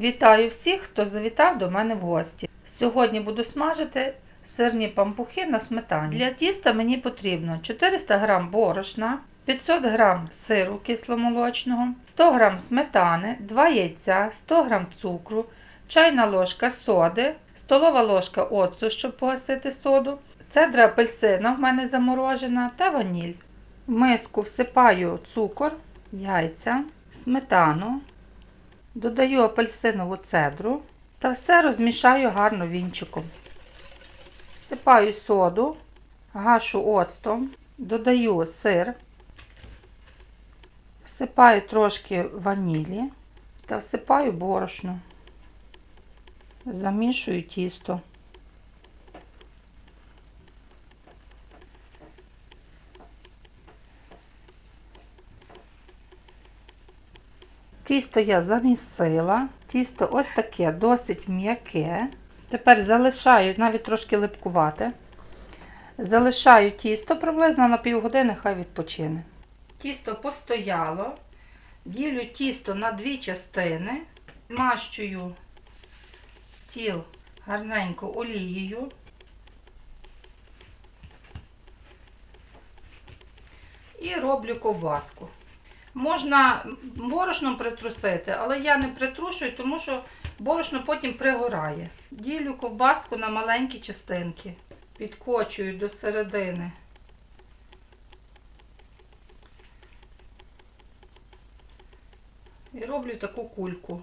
Вітаю всіх, хто завітав до мене в гості. Сьогодні буду смажити сирні пампухи на сметані. Для тіста мені потрібно 400 г борошна, 500 г сиру кисломолочного, 100 г сметани, 2 яйця, 100 г цукру, чайна ложка соди, столова ложка оцту, щоб погасити соду, цедра апельсина в мене заморожена та ваніль. В миску всипаю цукор, яйця, сметану, Додаю апельсинову цедру та все розмішаю гарно вінчиком. Всипаю соду, гашу оцтом, додаю сир, всипаю трошки ванілі та всипаю борошно. Замішую тісто. Тісто я замісила. Тісто ось таке, досить м'яке. Тепер залишаю, навіть трошки липкувате. Залишаю тісто приблизно на півгодини, хай відпочине. Тісто постояло. Ділю тісто на дві частини, мащую стіл гарненько олією. І роблю ковбаску. Можна борошном притрусити, але я не притрушую, тому що борошно потім пригорає. Ділю ковбаску на маленькі частинки, підкочую до середини. І роблю таку кульку.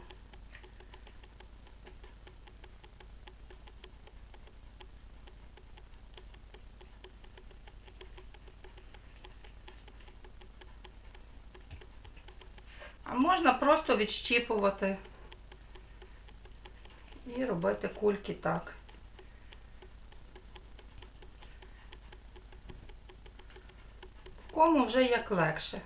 А можна просто відщіпувати і робити кульки так. Кому вже як легше.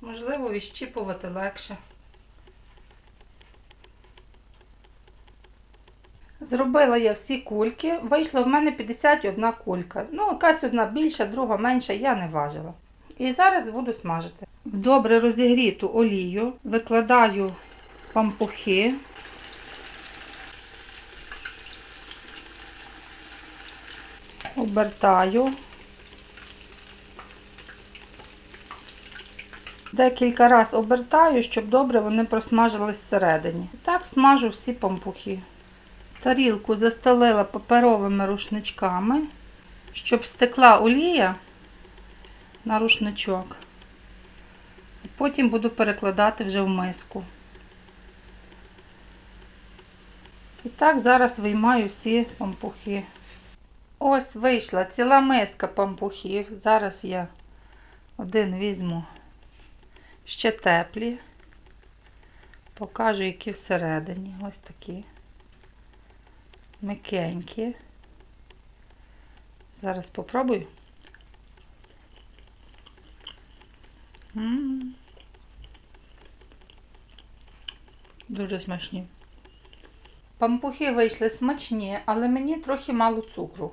Можливо, відщіпувати легше. Зробила я всі кульки, вийшло в мене 51 кулька. Ну, якась одна більша, друга менша, я не важила. І зараз буду смажити. В добре розігріту олію викладаю пампухи. Обертаю. Декілька разів обертаю, щоб добре вони просмажились всередині. Так смажу всі пампухи. Тарілку застелила паперовими рушничками, щоб стекла олія на рушничок. Потім буду перекладати вже в миску. І так зараз виймаю всі пампухи. Ось вийшла ціла миска пампухів. Зараз я один візьму ще теплі. Покажу, які всередині. Ось такі м'якенькі. Зараз попробую. М -м -м. Дуже смачні. Пампухи вийшли смачні, але мені трохи мало цукру.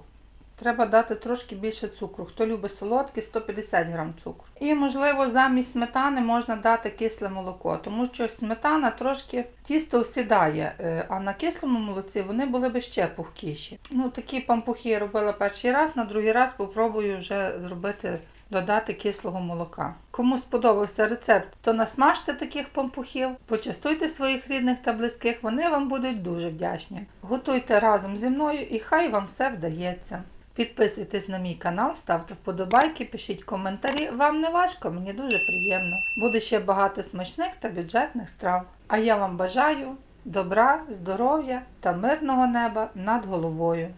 Треба дати трошки більше цукру. Хто любить солодкий, 150 грам цукру. І, можливо, замість сметани можна дати кисле молоко, тому що сметана трошки тісто осідає, е, а на кислому молоці вони були б ще пухкіші. Ну, Такі пампухи я робила перший раз, на другий раз спробую вже зробити, додати кислого молока. Кому сподобався рецепт, то насмажте таких пампухів, почастуйте своїх рідних та близьких, вони вам будуть дуже вдячні. Готуйте разом зі мною і хай вам все вдається. Підписуйтесь на мій канал, ставте вподобайки, пишіть коментарі. Вам не важко, мені дуже приємно. Буде ще багато смачних та бюджетних страв. А я вам бажаю добра, здоров'я та мирного неба над головою.